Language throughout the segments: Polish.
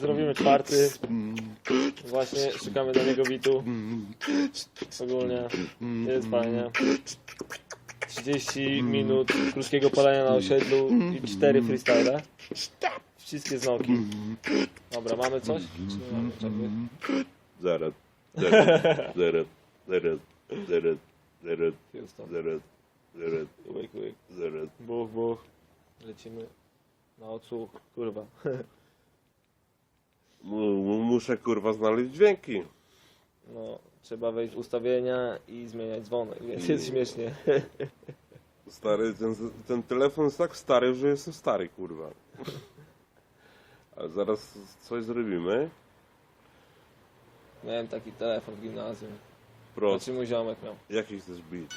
Zrobimy czwarty. Właśnie szukamy na niego bitu. Ogólnie jest fajnie. 30 minut krótkiego palenia na osiedlu i 4 freestyle. Wszystkie z nogi. Dobra, mamy coś? Czy nie mamy? Czekaj. Zaraz, zaraz, zaraz, zaraz, zaraz, zaraz, Houston. zaraz, zaraz, Łyk, łyk. zaraz. Buch, buch. Lecimy na odsłuch. Kurwa. Mu- mu- Muszę kurwa znaleźć dźwięki. No, trzeba wejść w ustawienia i zmieniać dzwonek, więc jest śmiesznie. Stary, ten, ten telefon jest tak stary, że jestem stary, kurwa. Ale zaraz coś zrobimy. Miałem taki telefon w gimnazjum. Prost. Znaczy mój ziomek miał. Jakiś też beat.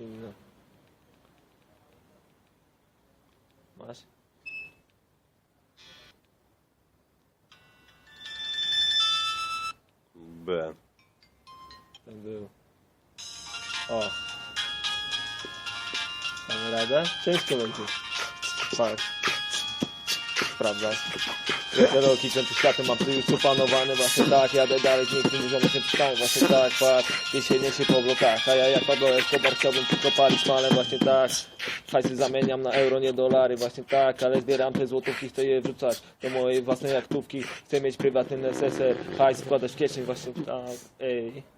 Inny. Masz? B. Ten był. O. Mamy radę? Ciężko będzie. Fakt. Sprawdzasz. Roki kręcę światem, mam już opanowany Właśnie tak, jadę dalej, nigdy nie nie przystaję Właśnie tak, patrz, jesienie się po blokach A ja jak Pablo Escobar chciałbym tylko palić malem Właśnie tak, hajsy zamieniam na euro, nie dolary Właśnie tak, ale zbieram te złotówki, chcę je wrzucać Do mojej własnej jachtówki Chcę mieć prywatny SSR Hajs wkładać w kieszeń, właśnie tak, ej